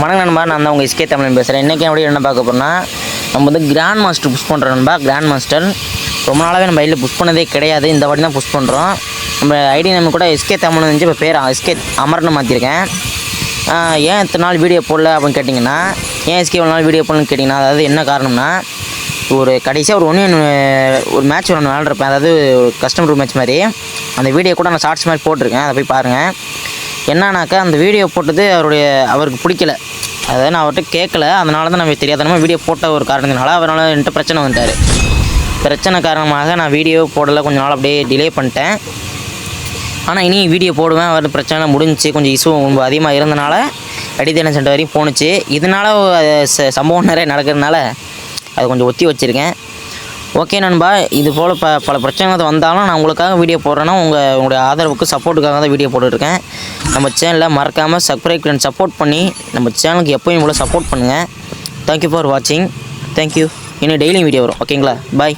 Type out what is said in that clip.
வணக்கம் நண்பா நான் தான் உங்கள் எஸ்கே தமிழன் பேசுகிறேன் இன்றைக்கி எப்படி என்ன பார்க்க போகிறோம்னா நம்ம வந்து கிராண்ட் மாஸ்டர் புஷ் பண்ணுறோம் நண்பா. கிராண்ட் மாஸ்டர் ரொம்ப நாளாகவே நம்ம ஐடியில் புஷ் பண்ணதே கிடையாது. இந்த வாட்டி தான் புஷ் பண்ணுறோம் நம்ம ஐடி நம்ம கூட எஸ்கே தமிழ் இருந்துச்சு. இப்போ பேர் எஸ்கே அமர்னு மாற்றிருக்கேன் ஏன் இத்தனை நாள் வீடியோ போடல அப்படின்னு கேட்டிங்கன்னா ஏன் எஸ்கே இவ்வளோ நாள் வீடியோ போடலன்னு கேட்டிங்கன்னா அதாவது என்ன காரணம்னா ஒரு கடைசியாக ஒரு ஒன்று ஒரு மேட்ச் ஒன்று விளாண்டுருப்பேன் அதாவது ஒரு கஸ்டமர் மேட்ச் மாதிரி அந்த வீடியோ கூட நான் ஷார்ட்ஸ் மாதிரி போட்டிருக்கேன். அதை போய் பாருங்கள் என்னன்னாக்கா அந்த வீடியோ போட்டது அவருடைய அவருக்கு பிடிக்கல. அதாவது நான் அவர்கிட்ட கேட்கல. அதனால தான் நம்ம தெரியாதனமாக வீடியோ போட்ட ஒரு காரணத்தினால அவரால் என்கிட்ட பிரச்சனை வந்துட்டார். பிரச்சனை காரணமாக நான் வீடியோ போடலை. கொஞ்ச நாள் அப்படியே டிலே பண்ணிட்டேன். ஆனால் இனி வீடியோ போடுவேன். அவர் பிரச்சனை முடிஞ்சுச்சு. கொஞ்சம் இஷ்யூ ரொம்ப அதிகமாக இருந்தனால அடித்தேன சென்டர் வரையும் போணுச்சு. இதனால ச- சம்பவம் நிறைய நடக்கிறதுனால அது கொஞ்சம் ஒத்தி வச்சுருக்கேன். ஓகே நண்பா இது போல் ப பல பிரச்சனைகள் வந்தாலும் நான் உங்களுக்காக வீடியோ போடுறேன்னா உங்கள் உங்களுடைய ஆதரவுக்கு சப்போர்ட்டுக்காக தான் வீடியோ போட்டுருக்கேன் நம்ம சேனலில் மறக்காமல் சப்ஸ்கிரைப் அண்ட் சப்போர்ட் பண்ணி நம்ம சேனலுக்கு எப்போயும் இவ்வளோ சப்போர்ட் பண்ணுங்கள் தேங்க்யூ ஃபார் வாட்சிங் தேங்க்யூ இன்னும் டெய்லியும் வீடியோ வரும். ஓகேங்களா பாய்